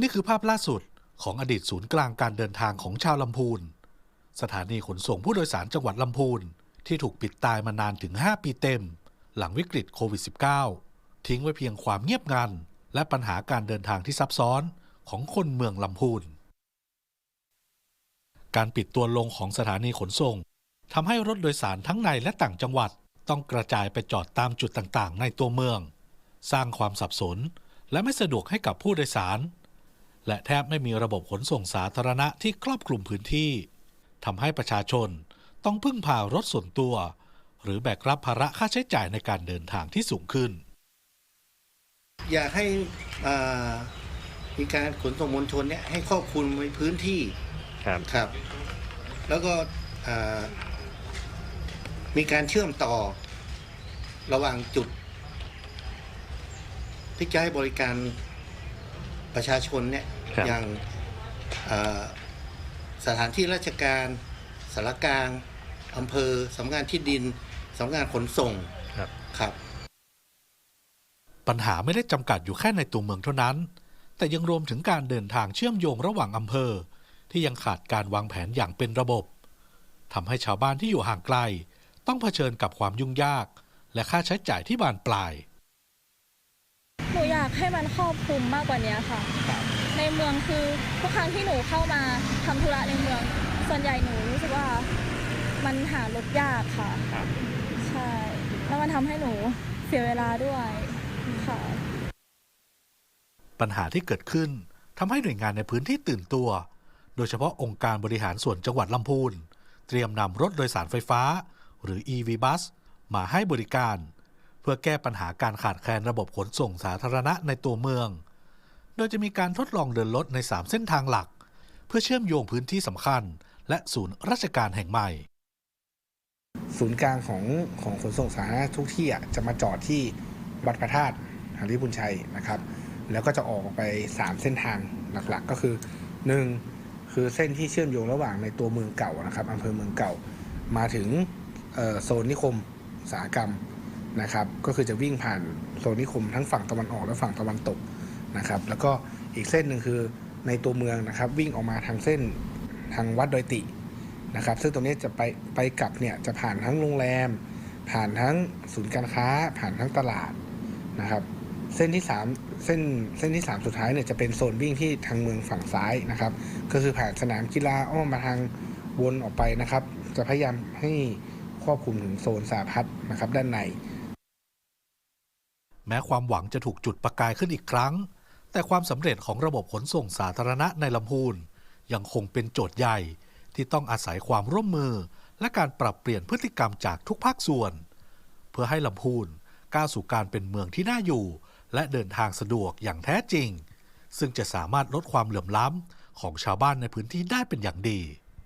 นี่คือภาพล่าสุดของอดีตศูนย์กลางการเดินทางของชาวลำพูน สถานีขนส่งผู้โดยสารจังหวัดลำพูน ที่ถูกปิดตายมานานถึง 5 ปีเต็ม หลังวิกฤตโควิด -19 ทิ้งไว้เพียงความเงียบงัน และปัญหาการเดินทางที่ซับซ้อนของคนเมืองลำพูน การปิดตัวลงของสถานีขนส่งทำให้รถโดยสารทั้งในและต่างจังหวัดต้องกระจายไปจอดตามจุดต่างๆ ในตัวเมือง สร้างความสับสน และไม่สะดวกให้กับผู้โดยสาร และแทบไม่มีระบบขนส่งสาธารณะที่ครอบคลุมพื้นที่ทำให้ประชาชนต้องพึ่งพารถส่วนตัว หรือแบกรับภาระค่าใช้จ่ายในการเดินทางที่สูงขึ้น อยากให้อ่ามีการขนส่งมวลชนเนี่ยให้ครอบคลุมในพื้นที่ครับครับ แล้วก็อ่ามีการเชื่อมต่อระหว่างจุดที่จะให้บริการ ประชาชนเนี่ยครับ อย่างอ่าสถานที่ราชการสารกลางอำเภอสำนักงานที่ดินสำนักงานขนส่งครับ ครับ ปัญหาไม่ได้จำกัดอยู่แค่ในตัวเมืองเท่านั้น แต่ยังรวมถึงการเดินทางเชื่อมโยงระหว่างอำเภอ ที่ยังขาดการวางแผนอย่างเป็นระบบทำให้ชาวบ้านที่อยู่ห่างไกล ต้องเผชิญกับความยุ่งยาก และค่าใช้จ่ายที่บานปลายหนูอยาก ให้มันครอบคลุมมากกว่านี้ค่ะ ในเมืองคือทุกครั้งที่หนูเข้ามาทำธุระในเมือง ส่วนใหญ่หนูรู้สึกว่ามันหารถยากค่ะครับใช่แล้วมันทำให้หนูเสียเวลาด้วยค่ะ ปัญหาที่เกิดขึ้นทำให้หน่วยงานในพื้นที่ตื่นตัว โดยเฉพาะองค์การบริหารส่วนจังหวัดลำพูน เตรียมนำรถโดยสารไฟฟ้า หรือ EV Bus มาให้บริการเพื่อแก้ปัญหาการขาดแคลนระบบขนส่งสาธารณะในตัวเมือง โดยจะมีการทดลองเดินรถใน 3 เส้นทางหลัก เพื่อเชื่อมโยงพื้นที่สำคัญ และศูนย์ราชการแห่งใหม่ ศูนย์กลางของของขนส่งสาธารณะทุกที่อะจะมาจอดที่วัดพระธาตุหาริบุญชัยนะครับ แล้วก็จะออกไป 3 เส้นทางหลักๆ ก็คือ 1 คือเส้นที่เชื่อมโยงระหว่างในตัวเมืองเก่านะครับอำเภอเมืองเก่า มาถึงโซนนิคมอุตสาหกรรม นะครับ ก็คือจะวิ่งผ่านโซนนิคมทั้งฝั่งตะวันออกและฝั่งตะวันตกนะครับ แล้วก็อีกเส้นหนึ่งคือในตัวเมืองนะครับ วิ่งออกมาทางเส้นทางวัดดอยตินะครับ ซึ่งตรงนี้จะไปไปกลับเนี่ยจะผ่านทั้งโรงแรม ผ่านทั้งศูนย์การค้า ผ่านทั้งตลาดนะครับ เส้นที่สามเส้นเส้นที่สามสุดท้ายเนี่ยจะเป็นโซนวิ่งที่ทางเมืองฝั่งซ้ายนะครับ ก็คือผ่านสนามกีฬาอ้อมมาทางวนออกไปนะครับ จะพยายามให้ครอบคลุมถึงโซนสาพัฒน์นะครับด้านใน แม้ความหวังจะถูกจุดประกายขึ้นอีกครั้ง แต่ความสำเร็จของระบบขนส่งสาธารณะในลำพูน ยังคงเป็นโจทย์ใหญ่ที่ต้องอาศัยความร่วมมือ และการปรับเปลี่ยนพฤติกรรมจากทุกภาคส่วน เพื่อให้ลำพูนก้าวสู่การเป็นเมืองที่น่าอยู่ และเดินทางสะดวกอย่างแท้จริง ซึ่งจะสามารถลดความเหลื่อมล้ำของชาวบ้านในพื้นที่ได้เป็นอย่างดี